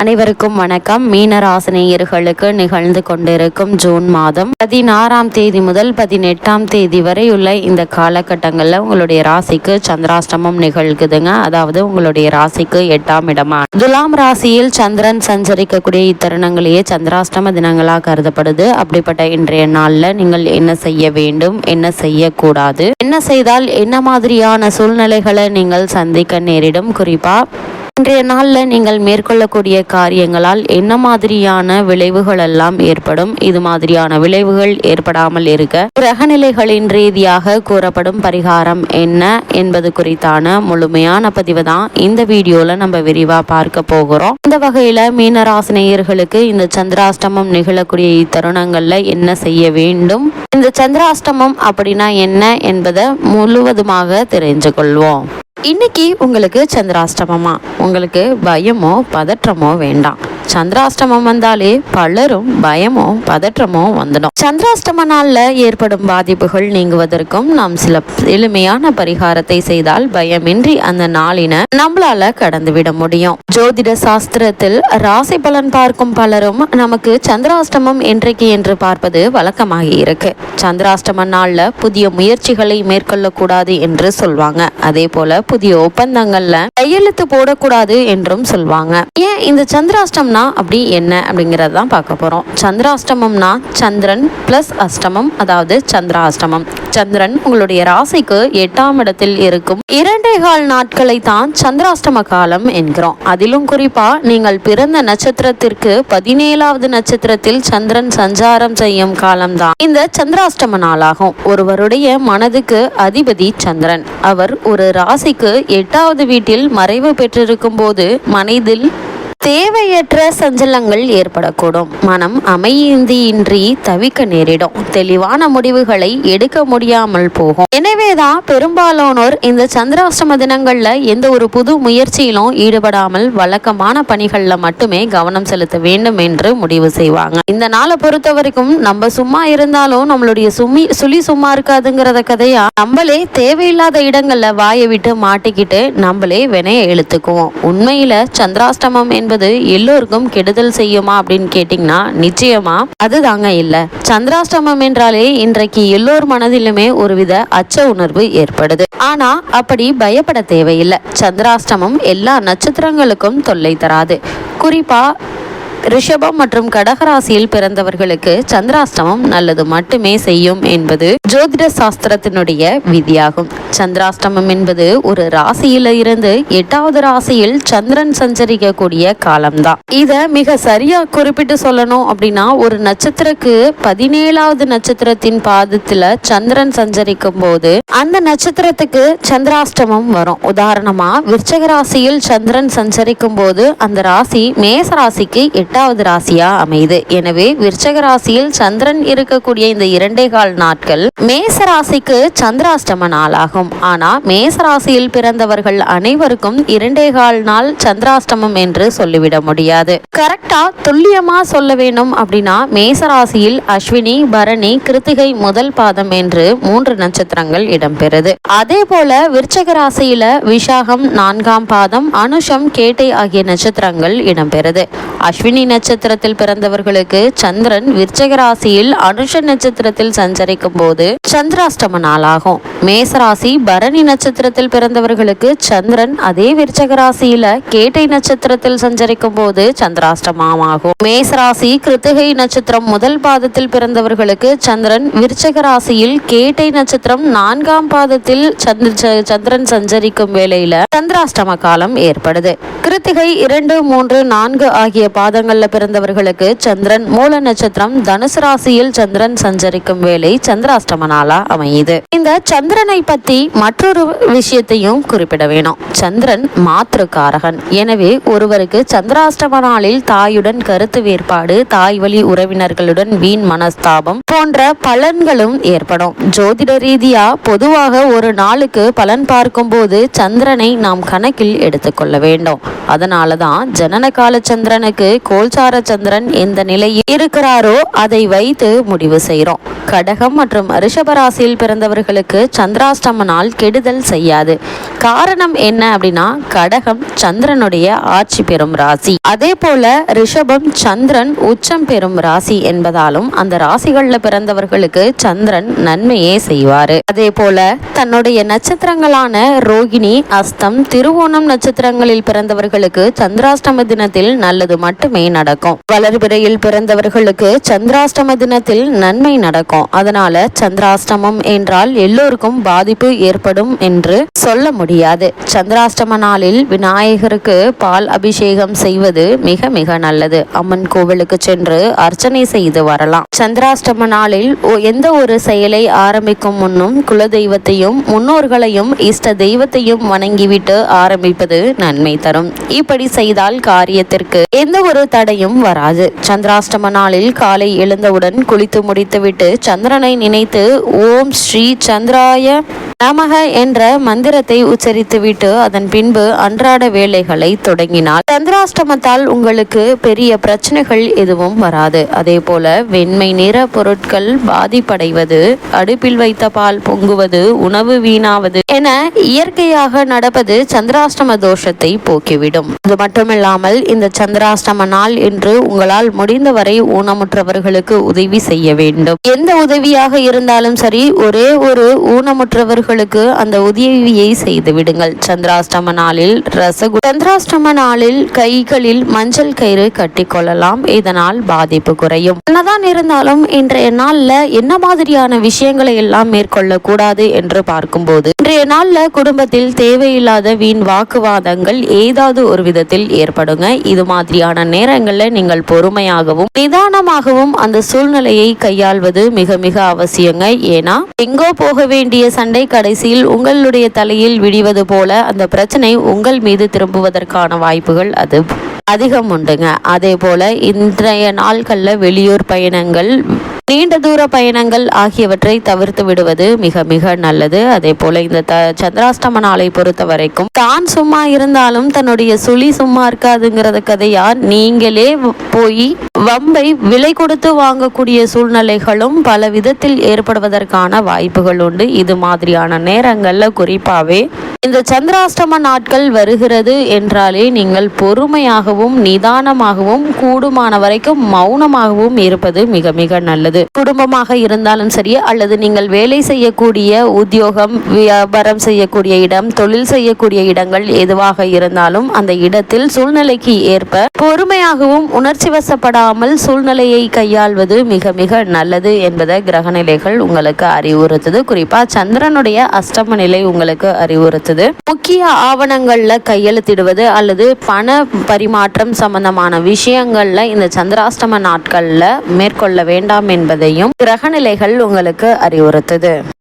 அனைவருக்கும் வணக்கம். மீனராசினியர்களுக்கு நிகழ்ந்து கொண்டிருக்கும் ஜூன் மாதம் பதினாறாம் தேதி முதல் பதினெட்டாம் தேதி வரை உள்ள இந்த காலகட்டங்களில் உங்களுடைய ராசிக்கு சந்திராஷ்டமம் நிகழ்குதுங்க. அதாவது உங்களுடைய ராசிக்கு எட்டாம் இடமா துலாம் ராசியில் சந்திரன் சஞ்சரிக்கக்கூடிய இத்தருணங்களையே சந்திராஷ்டம தினங்களாக கருதப்படுது. அப்படிப்பட்ட இன்றைய நாளில் நீங்கள் என்ன செய்ய வேண்டும் என்ன செய்யக்கூடாது என்ன செய்தால் என்ன மாதிரியான சூழ்நிலைகளை நீங்கள் சந்திக்க நேரிடும்? குறிப்பா இன்றைய நாளில் நீங்கள் மேற்கொள்ளக்கூடிய காரியங்களால் என்ன மாதிரியான விளைவுகள் எல்லாம் ஏற்படும்? இது மாதிரியான விளைவுகள் ஏற்படாமல் இருக்க கிரகநிலைகளின் ரீதியாக கூறப்படும் பரிகாரம் என்ன என்பது குறித்தான முழுமையான பதிவு தான் இந்த வீடியோல நம்ம விரிவா பார்க்க போகிறோம். இந்த வகையில மீனராசினியர்களுக்கு இந்த சந்திராஷ்டமம் நிகழக்கூடிய இத்தருணங்கள்ல என்ன செய்ய வேண்டும்? இந்த சந்திராஷ்டமம் அப்படின்னா என்ன என்பதை முழுவதுமாக தெரிஞ்சு கொள்வோம். இன்னைக்கு உங்களுக்கு சந்திராஷ்டமமா? உங்களுக்கு பயமோ பதற்றமோ வேண்டாம். சந்திராஷ்டமம் வந்தாலே பலரும் பயமோ பதற்றமோ வந்துடும். சந்திராஷ்டம நாள்ல ஏற்படும் பாதிப்புகள் நீங்குவதற்கும் நாம் சில எளிமையான பரிகாரத்தை செய்தால் பயமின்றி அந்த நாளின நம்மளால கடந்து விட முடியும். ஜோதிட சாஸ்திரத்தில் ராசி பலன் பார்க்கும் பலரும் நமக்கு சந்திராஷ்டமம் என்றைக்கு என்று பார்ப்பது வழக்கமாகி இருக்கு. சந்திராஷ்டம நாள்ல புதிய முயற்சிகளை மேற்கொள்ளக்கூடாது என்று சொல்வாங்க. அதே போல புதிய ஒப்பந்தங்கள்ல கையெழுத்து போடக்கூடாது என்றும் சொல்வாங்க. ஏன் இந்த சந்திராஷ்டம்னா அப்படி என்ன அப்படிங்கிறது தான் பார்க்க போறோம். சந்திராஷ்டமம்னா சந்திரன் ப்ளஸ் அஷ்டமம் அதாவது சந்திராஷ்டமம். சந்திரன் உங்களுடைய ராசிக்கு எட்டாம் இடத்தில் இருக்கும். இரண்டே கால் நாட்களை தான் சந்திராஷ்டம காலம் என்கிறோம். அதிலும் குறிப்பா நீங்கள் பிறந்த நட்சத்திரத்திற்கு பதினேழாவது நட்சத்திரத்தில் சந்திரன் சஞ்சாரம் செய்யும் காலம்தான் இந்த சந்திராஷ்டம நாளாகும். ஒருவருடைய மனதுக்கு அதிபதி சந்திரன். அவர் ஒரு ராசிக்கு எட்டாவது வீட்டில் மறைவு பெற்றிருக்கும் போது மனதில் தேவையற்ற சஞ்சலங்கள் ஏற்படக்கூடும். மனம் அமைதியின்றி தவிக்க நேரிடும். தெளிவான முடிவுகளை எடுக்க முடியாமல் போகும். எனவேதான் பெரும்பாலானோர் இந்த சந்திராஷ்டம தினங்கள்ல எந்த ஒரு புது முயற்சியிலும் ஈடுபடாமல் வழக்கமான பணிகள்ல மட்டுமே கவனம் செலுத்த வேண்டும் என்று முடிவு செய்வாங்க. இந்த நாளை பொறுத்த வரைக்கும் நம்ம சும்மா இருந்தாலும் நம்மளுடைய சுமி சுழி சும்மா இருக்காதுங்கிறத கதையா? நம்மளே தேவையில்லாத இடங்கள்ல வாயை விட்டு மாட்டிக்கிட்டு நம்மளே வினைய இழுத்துக்குவோம் உண்மையில சந்திராஷ்டமம் என்பது எல்லோருக்கும் கெடுதல் செய்யுமா? அப்படின்னு கேட்டிங்கன்னா நிச்சயமா. அதுதாங்க இல்ல. சந்திராஷ்டமம் என்றாலே இன்றைக்கு எல்லோர் மனதிலுமே ஒருவித அச்ச உணர்வு ஏற்படுது. ஆனா அப்படி பயப்பட தேவையில்லை. சந்திராஷ்டமம் எல்லா நட்சத்திரங்களுக்கும் தொல்லை தராது. குறிப்பா ரிஷபம் மற்றும் கடகராசியில் பிறந்தவர்களுக்கு சந்திராஷ்டமம் நல்லது மட்டுமே செய்யும் என்பது ஜோதிட சாஸ்திரத்தினுடைய விதியாகும். சந்திராஷ்டமம் என்பது ஒரு ராசியில இருந்து எட்டாவது ராசியில் சந்திரன் சஞ்சரிக்கக்கூடிய காலம்தான். இத மிக சரியா குறிப்பிட்டு சொல்லணும் அப்படின்னா ஒரு நட்சத்திரக்கு பதினேழாவது நட்சத்திரத்தின் பாதத்துல சந்திரன் சஞ்சரிக்கும் போது அந்த நட்சத்திரத்துக்கு சந்திராஷ்டமம் வரும். உதாரணமா விருச்சக ராசியில் சந்திரன் சஞ்சரிக்கும் போது அந்த ராசி மேச ராசிக்கு எட்டு எட்டாவது ராசியா அமையுது. எனவே விருச்சக ராசியில் சந்திரன் இருக்கக்கூடிய இந்த இரண்டே கால் நாட்கள் மேச ராசிக்கு சந்திராஷ்டம நாளாகும். ஆனா மேச ராசியில் பிறந்தவர்கள் அனைவருக்கும் இரண்டே கால் நாள் சந்திராஷ்டமம் என்று சொல்லிவிட முடியாது. கரெக்டா துல்லியமா சொல்ல வேணும் அப்படின்னா மேச ராசியில் அஸ்வினி பரணி கிருத்திகை முதல் பாதம் என்று மூன்று நட்சத்திரங்கள் இடம்பெறுது. அதே போல விருச்சக ராசியில விஷாகம் நான்காம் பாதம் அனுஷம் கேட்டை ஆகிய நட்சத்திரங்கள் இடம்பெறுது. அஸ்வினி நட்சத்திரத்தில் பிறந்தவர்களுக்கு சந்திரன் விருச்சக ராசியில் அனுஷ நட்சத்திரத்தில் சஞ்சரிக்கும் போது சந்திராஷ்டம நாளாகும். மேசராசி பரணி நட்சத்திரத்தில் பிறந்தவர்களுக்கு சந்திரன் அதே விருச்சக ராசியில கேட்டை நட்சத்திரத்தில் சஞ்சரிக்கும் போது சந்திராஷ்டமமாகும். மேசராசி கிருத்திகை நட்சத்திரம் முதல் பாதத்தில் பிறந்தவர்களுக்கு சந்திரன் விருச்சக ராசியில் கேட்டை நட்சத்திரம் நான்காம் பாதத்தில் சந்திர ச- சந்திரன் சஞ்சரிக்கும் வேளையில சந்திராஷ்டம காலம் ஏற்படுது. கிருத்திகை இரண்டு மூன்று நான்கு ஆகிய நட்சத்திரங்களில் பிறந்தவர்களுக்கு சந்திரன் மூல நட்சத்திரம் தனுசு ராசியில் சந்திரன் சஞ்சரிக்கும் வேலை சந்திராஷ்டம நாளா அமையுது. இந்த சந்திரனை பத்தி மற்றொரு விஷயத்தையும் குறிப்பிட வேணும். சந்திரன் மாத்திருக்காரகன் எனவே ஒருவருக்கு சந்திராஷ்டம நாளில் தாயுடன் கருத்து வேறுபாடு தாய் வழி உறவினர்களுடன் வீண் மனஸ்தாபம் போன்ற பலன்களும் ஏற்படும். ஜோதிட ரீதியா பொதுவாக ஒரு நாளுக்கு பலன் பார்க்கும்போது சந்திரனை நாம் கணக்கில் எடுத்துக்கொள்ள வேண்டும். அதனால தான் ஜனன கால சந்திரனுக்கு கோல்சார சந்திரன் எந்த நிலையில் இருக்கிறாரோ அதை வைத்து முடிவு செய்கிறோம். கடகம் மற்றும் ரிஷபராசியில் பிறந்தவர்களுக்கு சந்திராஷ்டம நாள் கெடுதல் செய்யாது. காரணம் என்ன அப்படின்னா கடகம் சந்திரனுடைய ஆட்சி பெறும் ராசி. அதே போல ரிஷபம் சந்திரன் உச்சம் பெறும் ராசி என்பதாலும் அந்த ராசிகள்ல பிறந்தவர்களுக்கு சந்திரன் நன்மையே செய்வாரு. அதே போல தன்னுடைய நட்சத்திரங்களான ரோகிணி அஸ்தம் திருவோணம் நட்சத்திரங்களில் பிறந்தவர்களுக்கு சந்திராஷ்டம தினத்தில் நல்லது மட்டுமே நடக்கும். வளர்பிறையில் பிறந்தவர்களுக்கு சந்திராஷ்டம தினத்தில் நன்மை நடக்கும். அதனால சந்திராஷ்டமம் என்றால் எல்லோருக்கும் பாதிப்பு ஏற்படும் என்று சொல்ல முடியாது. சந்திராஷ்டம நாளில் விநாயகருக்கு பால் அபிஷேகம் செய்வது மிக மிக நல்லது. அம்மன் கோவிலுக்கு சென்று அர்ச்சனை செய்து வரலாம். சந்திராஷ்டம நாளில் எந்த ஒரு செயலை ஆரம்பிக்கும் முன்னும் குலதெய்வத்தையும் முன்னோர்களையும் இஷ்ட தெய்வத்தையும் வணங்கிவிட்டு ஆரம்பிப்பது நன்மை தரும். இப்படி செய்தால் காரியத்திற்கு எந்த ஒரு தடையும் வராது. சந்திராஷ்டம நாளில் காலை எழுந்தவுடன் குளித்து முடித்துவிட்டு சந்திரனை நினைத்து ஓம் ஸ்ரீ சந்திராய நமக என்ற மந்திரத்தை உச்சரித்துவிட்டு அதன் பின்பு அன்றாட வேலைகளை தொடங்கினால் சந்திராஷ்டமத்தால் உங்களுக்கு பெரிய பிரச்சனைகள் எதுவும் வராது. அதே போல வெண்மை நிற பொருட்கள் பாதிப்படைவது அடுப்பில் வைத்த பால் பொங்குவது உணவு வீணாவது என இயற்கையாக நடப்பது சந்திராஷ்டம தோஷத்தை போக்கிவிடும். அது மட்டுமில்லாமல் இந்த சந்திராஷ்டம நாள் என்று உங்களால் முடிந்தவரை ஊனமுற்றவர்களுக்கு உதவி செய்ய வேண்டும். எந்த உதவியாக இருந்தாலும் சரி ஒரே ஒரு ஊனமுற்றவர்கள் ஊனமுற்றவர்களுக்கு அந்த உதவியை செய்து விடுங்கள். சந்திராஷ்டம நாளில் ரசகு சந்திராஷ்டம நாளில் கைகளில் மஞ்சள் கயிறு கட்டிக்கொள்ளலாம் இதனால் பாதிப்பு குறையும். என்னதான் இருந்தாலும் இன்றைய நாள்ல என்ன மாதிரியான விஷயங்களை எல்லாம் மேற்கொள்ள கூடாது என்று பார்க்கும்போது இன்றைய நாள்ல குடும்பத்தில் தேவையில்லாத வீண் வாக்குவாதங்கள் ஏதாவது ஒரு விதத்தில் ஏற்படுங்க. இது மாதிரியான நேரங்கள்ல நீங்கள் பொறுமையாகவும் நிதானமாகவும் அந்த சூழ்நிலையை கையாள்வது மிக மிக அவசியங்க. ஏன்னா எங்கோ போக வேண்டிய சண்டை கடைசியில் உங்களுடைய தலையில் விடிவது போல அந்த பிரச்சனை உங்கள் மீது திரும்புவதற்கான வாய்ப்புகள் அது அதிகம் உண்டுங்க. அதே போல இன்றைய நாட்களில் வெளியூர் பயணங்கள் நீண்ட தூர பயணங்கள் ஆகியவற்றை தவிர்த்து விடுவது மிக மிக நல்லது. அதே போல இந்த த சந்திராஷ்டம நாளை பொறுத்த வரைக்கும் தான் சும்மா இருந்தாலும் தன்னுடைய சுழி சும்மா இருக்காதுங்கிறத கதையா? நீங்களே போய் வம்பை விலை கொடுத்து வாங்கக்கூடிய சூழ்நிலைகளும் பல விதத்தில் ஏற்படுவதற்கான வாய்ப்புகள் உண்டு. இது மாதிரியான நேரங்கள்ல குறிப்பாவே இந்த சந்திராஷ்டம நாட்கள் வருகிறது என்றாலே நீங்கள் பொறுமையாகவும் நிதானமாகவும் கூடுமான வரைக்கும் மௌனமாகவும் இருப்பது மிக மிக நல்லது. குடும்பமாக இருந்தாலும் சரி அல்லது நீங்கள் வேலை செய்யக்கூடிய உத்தியோகம் வியாபாரம் செய்யக்கூடிய இடம் தொழில் செய்யக்கூடிய இடங்கள் எதுவாக இருந்தாலும் அந்த இடத்தில் சூழ்நிலைக்கு ஏற்ப பொறுமையாகவும் உணர்ச்சி வசப்படாமல் சூழ்நிலையை கையாள்வது மிக மிக நல்லது என்பதை கிரகநிலைகள் உங்களுக்கு அறிவுறுத்துது. குறிப்பா சந்திரனுடைய அஷ்டம நிலை உங்களுக்கு அறிவுறுத்து அறிவுறுத்துது முக்கிய ஆவணங்கள்ல கையெழுத்திடுவது அல்லது பண பரிமாற்றம் சம்பந்தமான விஷயங்கள்ல இந்த சந்திராஷ்டம நாட்கள்ல மேற்கொள்ள வேண்டாம் என்பதையும் கிரகநிலைகள் உங்களுக்கு அறிவுறுத்துது.